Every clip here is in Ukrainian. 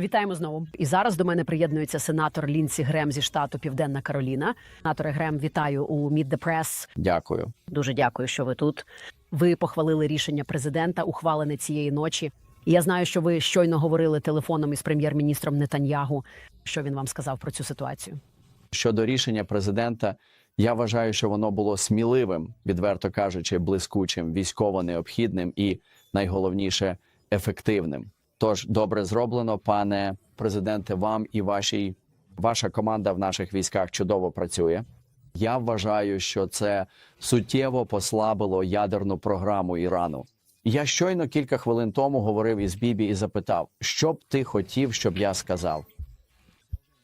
Вітаємо знову. І зараз до мене приєднується сенатор Лінсі Грем зі штату Південна Кароліна. Сенаторе Грем, вітаю у Meet the Press. Дякую. Дуже дякую, що ви тут. Ви похвалили рішення президента, ухвалене цієї ночі. І я знаю, що ви щойно говорили телефоном із прем'єр-міністром Нетаньягу. Що він вам сказав про цю ситуацію? Щодо рішення президента, я вважаю, що воно було сміливим, відверто кажучи, блискучим, військово необхідним і найголовніше ефективним. Тож добре зроблено, пане президенте. Вам і вашій ваша команда в наших військах чудово працює. Я вважаю, що це суттєво послабило ядерну програму Ірану. Я щойно кілька хвилин тому говорив із Бібі і запитав, що б ти хотів, щоб я сказав.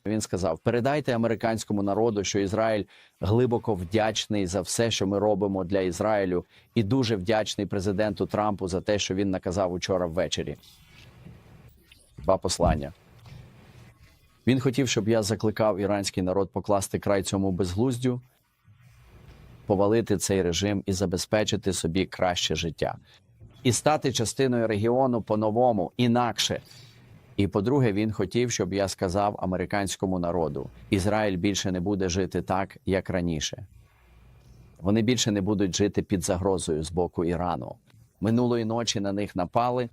Він сказав: передайте американському народу, що Ізраїль глибоко вдячний за все, що ми робимо для Ізраїлю, і дуже вдячний президенту Трампу за те, що він наказав учора ввечері. Два послання. Він хотів, щоб я закликав іранський народ покласти край цьому безглуздю, повалити цей режим і забезпечити собі краще життя, і стати частиною регіону по-новому, інакше. І по-друге, він хотів, щоб я сказав американському народу: Ізраїль більше не буде жити так, як раніше. Вони більше не будуть жити під загрозою з боку Ірану. Минулої ночі на них напали.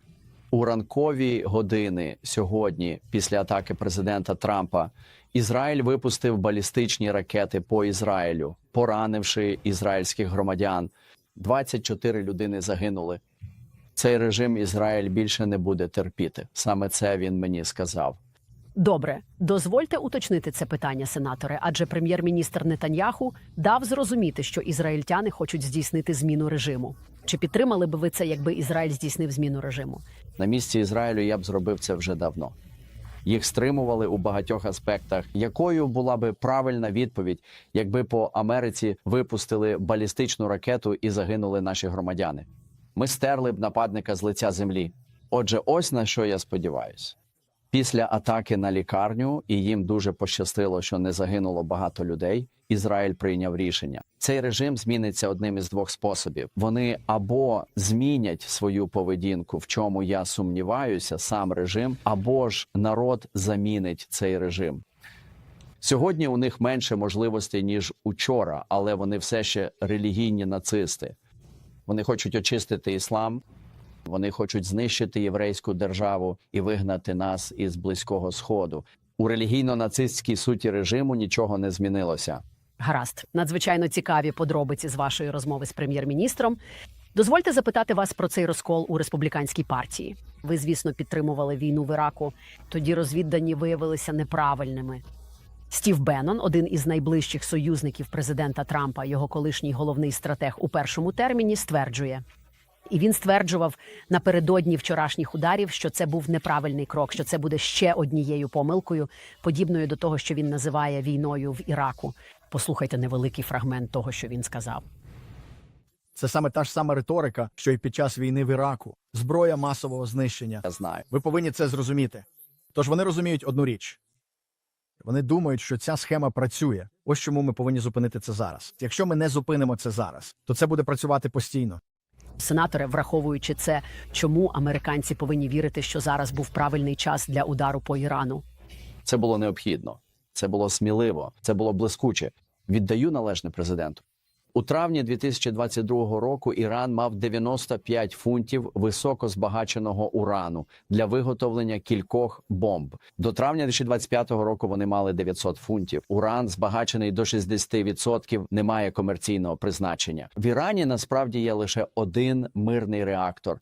У ранкові години сьогодні, після атаки президента Трампа, Ізраїль випустив балістичні ракети по Ізраїлю, поранивши ізраїльських громадян. 24 людини загинули. Цей режим Ізраїль більше не буде терпіти. Саме це він мені сказав. Добре, дозвольте уточнити це питання, сенаторе, адже прем'єр-міністр Нетаньяху дав зрозуміти, що ізраїльтяни хочуть здійснити зміну режиму. Чи підтримали б ви це, якби Ізраїль здійснив зміну режиму? На місці Ізраїлю я б зробив це вже давно. Їх стримували у багатьох аспектах. Якою була би правильна відповідь, якби по Америці випустили балістичну ракету і загинули наші громадяни? Ми стерли б нападника з лиця землі. Отже, ось на що я сподіваюся. Після атаки на лікарню, і їм дуже пощастило, що не загинуло багато людей. Ізраїль прийняв рішення. Цей режим зміниться одним із двох способів: вони або змінять свою поведінку, в чому я сумніваюся, сам режим, або ж народ замінить цей режим. Сьогодні у них менше можливостей ніж учора, але вони все ще релігійні нацисти. Вони хочуть очистити іслам, вони хочуть знищити єврейську державу і вигнати нас із близького сходу. У релігійно-нацистській суті режиму нічого не змінилося. Гаразд, надзвичайно цікаві подробиці з вашої розмови з прем'єр-міністром. Дозвольте запитати вас про цей розкол у республіканській партії. Ви, звісно, підтримували війну в Іраку. Тоді розвіддані виявилися неправильними. Стів Беннон, один із найближчих союзників президента Трампа, його колишній головний стратег у першому терміні, стверджує. І він стверджував напередодні вчорашніх ударів, що це був неправильний крок, що це буде ще однією помилкою, подібною до того, що він називає війною в Іраку. Послухайте невеликий фрагмент того, що він сказав. Це саме та ж сама риторика, що й під час війни в Іраку, зброя масового знищення. Я знаю. Ви повинні це зрозуміти. Тож вони розуміють одну річ. Вони думають, що ця схема працює. Ось чому ми повинні зупинити це зараз. Якщо ми не зупинимо це зараз, то це буде працювати постійно. Сенаторе, враховуючи це, чому американці повинні вірити, що зараз був правильний час для удару по Ірану? Це було необхідно, це було сміливо, це було блискуче. Віддаю належне президенту. У травні 2022 року Іран мав 95 фунтів високозбагаченого урану для виготовлення кількох бомб. До травня 2025 року вони мали 900 фунтів. Уран збагачений до 60%, не має комерційного призначення. В Ірані насправді є лише один мирний реактор.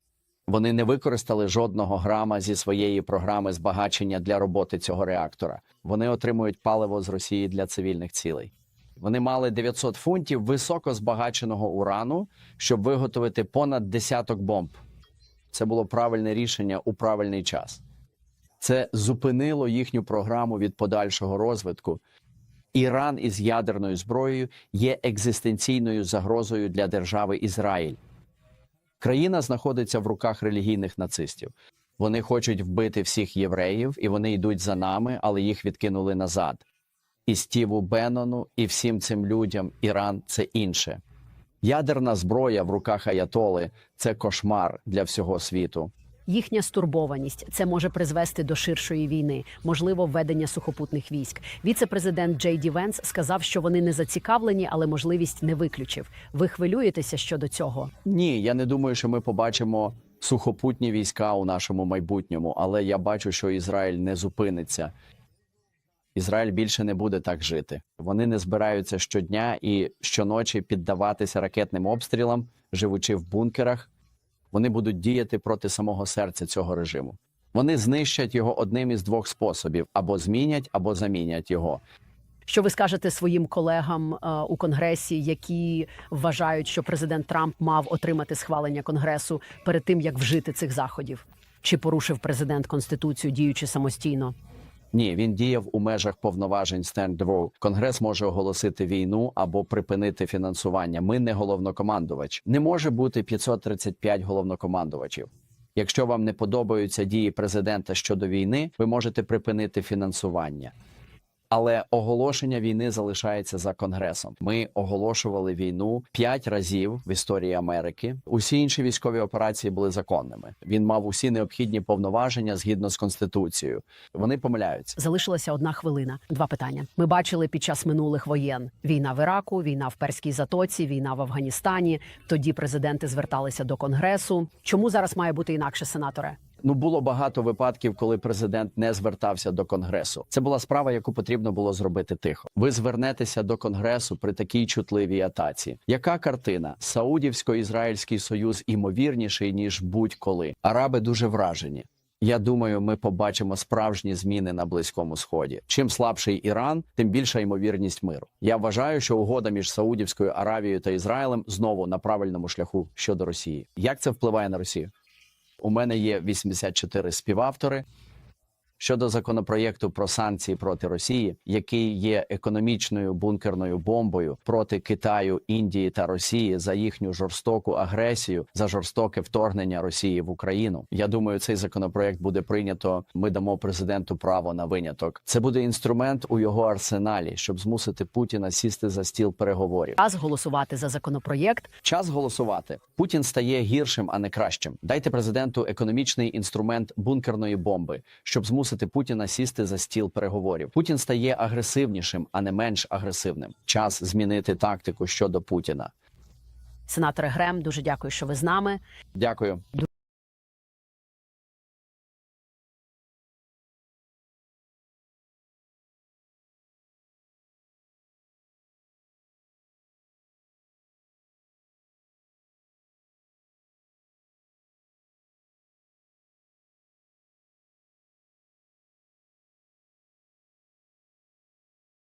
Вони не використали жодного грама зі своєї програми збагачення для роботи цього реактора. Вони отримують паливо з Росії для цивільних цілей. Вони мали 900 фунтів високо збагаченого урану, щоб виготовити понад десяток бомб. Це було правильне рішення у правильний час. Це зупинило їхню програму від подальшого розвитку. Іран із ядерною зброєю є екзистенційною загрозою для держави Ізраїль. Країна знаходиться в руках релігійних нацистів. Вони хочуть вбити всіх євреїв, і вони йдуть за нами, але їх відкинули назад. І Стіву Беннону, і всім цим людям Іран це інше. Ядерна зброя в руках Аятоли це кошмар для всього світу. Їхня стурбованість це може призвести до ширшої війни, можливо, введення сухопутних військ. Віце-президент Джей Ді Венс сказав, що вони не зацікавлені, але можливість не виключив. Ви хвилюєтеся щодо цього? Ні, я не думаю, що ми побачимо сухопутні війська у нашому майбутньому, але я бачу, що Ізраїль не зупиниться. Ізраїль більше не буде так жити. Вони не збираються щодня і щоночі піддаватися ракетним обстрілам, живучи в бункерах. Вони будуть діяти проти самого серця цього режиму. Вони знищать його одним із двох способів: або змінять, або замінять його. Що ви скажете своїм колегам е, у конгресі, які вважають, що президент Трамп мав отримати схвалення конгресу перед тим, як вжити цих заходів? Чи порушив президент конституцію, діючи самостійно? Ні, він діяв у межах повноважень Стендроу. Конгрес може оголосити війну або припинити фінансування. Ми не головнокомандувач. Не може бути 535 головнокомандувачів. Якщо вам не подобаються дії президента щодо війни, ви можете припинити фінансування. Але оголошення війни залишається за конгресом. Ми оголошували війну п'ять разів в історії Америки. Усі інші військові операції були законними. Він мав усі необхідні повноваження згідно з конституцією. Вони помиляються. Залишилася одна хвилина. Два питання. Ми бачили під час минулих воєн: війна в Іраку, війна в Перській затоці, війна в Афганістані. Тоді президенти зверталися до конгресу. Чому зараз має бути інакше, сенаторе? Ну було багато випадків, коли президент не звертався до конгресу. Це була справа, яку потрібно було зробити тихо. Ви звернетеся до конгресу при такій чутливій атаці. Яка картина? Саудівсько-ізраїльський союз імовірніший ніж будь-коли. Араби дуже вражені. Я думаю, ми побачимо справжні зміни на близькому сході. Чим слабший Іран, тим більша ймовірність миру. Я вважаю, що угода між Саудівською Аравією та Ізраїлем знову на правильному шляху щодо Росії. Як це впливає на Росію? У мене є 84 співавтори. Щодо законопроєкту про санкції проти Росії, який є економічною бункерною бомбою проти Китаю, Індії та Росії за їхню жорстоку агресію, за жорстоке вторгнення Росії в Україну. Я думаю, цей законопроєкт буде прийнято. Ми дамо президенту право на виняток. Це буде інструмент у його арсеналі, щоб змусити Путіна сісти за стіл переговорів. Час голосувати за законопроєкт. Час голосувати. Путін стає гіршим, а не кращим. Дайте президенту економічний інструмент бункерної бомби, щоб змусити Путіна сісти за стіл переговорів. Путін стає агресивнішим, а не менш агресивним. Час змінити тактику щодо Путіна. Сенатор Грем, дуже дякую, що ви з нами. Дякую.